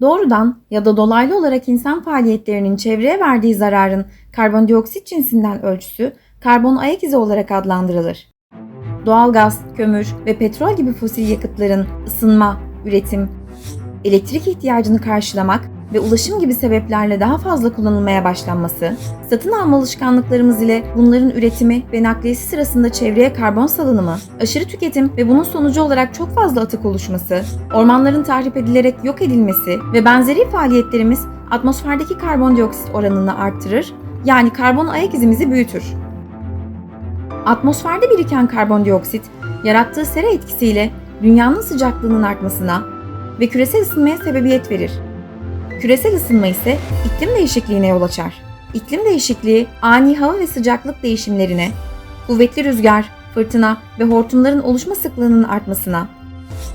Doğrudan ya da dolaylı olarak insan faaliyetlerinin çevreye verdiği zararın karbondioksit cinsinden ölçüsü karbon ayak izi olarak adlandırılır. Doğalgaz, kömür ve petrol gibi fosil yakıtların ısınma, üretim, elektrik ihtiyacını karşılamak ve ulaşım gibi sebeplerle daha fazla kullanılmaya başlanması, satın alma alışkanlıklarımız ile bunların üretimi ve nakliyesi sırasında çevreye karbon salınımı, aşırı tüketim ve bunun sonucu olarak çok fazla atık oluşması, ormanların tahrip edilerek yok edilmesi ve benzeri faaliyetlerimiz atmosferdeki karbondioksit oranını arttırır, yani karbon ayak izimizi büyütür. Atmosferde biriken karbondioksit, yarattığı sera etkisiyle dünyanın sıcaklığının artmasına ve küresel ısınmaya sebebiyet verir. Küresel ısınma ise iklim değişikliğine yol açar. İklim değişikliği ani hava ve sıcaklık değişimlerine, kuvvetli rüzgar, fırtına ve hortumların oluşma sıklığının artmasına,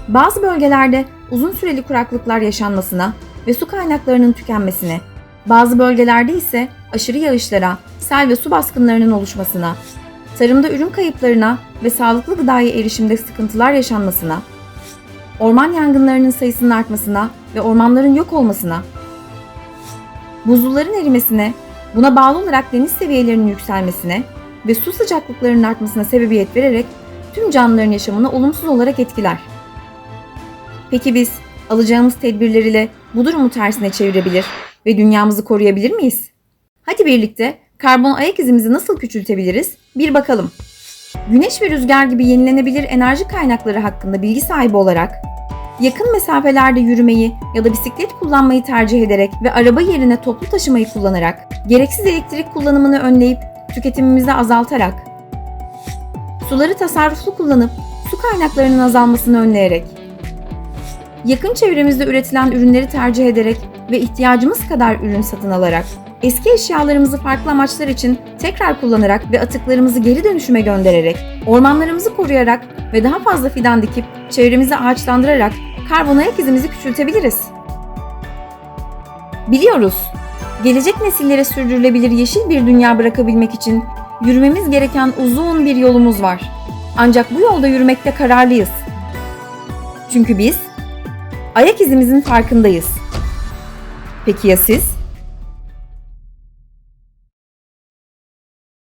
bazı bölgelerde uzun süreli kuraklıklar yaşanmasına ve su kaynaklarının tükenmesine, bazı bölgelerde ise aşırı yağışlara, sel ve su baskınlarının oluşmasına, tarımda ürün kayıplarına ve sağlıklı gıdaya erişimde sıkıntılar yaşanmasına, orman yangınlarının sayısının artmasına ve ormanların yok olmasına, buzulların erimesine, buna bağlı olarak deniz seviyelerinin yükselmesine ve su sıcaklıklarının artmasına sebebiyet vererek tüm canlıların yaşamını olumsuz olarak etkiler. Peki biz alacağımız tedbirler ile bu durumu tersine çevirebilir ve dünyamızı koruyabilir miyiz? Hadi birlikte karbon ayak izimizi nasıl küçültebiliriz? Bir bakalım. Güneş ve rüzgar gibi yenilenebilir enerji kaynakları hakkında bilgi sahibi olarak yakın mesafelerde yürümeyi ya da bisiklet kullanmayı tercih ederek ve araba yerine toplu taşımayı kullanarak, gereksiz elektrik kullanımını önleyip tüketimimizi azaltarak, suları tasarruflu kullanıp su kaynaklarının azalmasını önleyerek, yakın çevremizde üretilen ürünleri tercih ederek ve ihtiyacımız kadar ürün satın alarak, eski eşyalarımızı farklı amaçlar için tekrar kullanarak ve atıklarımızı geri dönüşüme göndererek, ormanlarımızı koruyarak ve daha fazla fidan dikip çevremizi ağaçlandırarak karbon ayak izimizi küçültebiliriz. Biliyoruz, gelecek nesillere sürdürülebilir yeşil bir dünya bırakabilmek için yürümemiz gereken uzun bir yolumuz var. Ancak bu yolda yürümekte kararlıyız. Çünkü biz ayak izimizin farkındayız. Peki ya siz?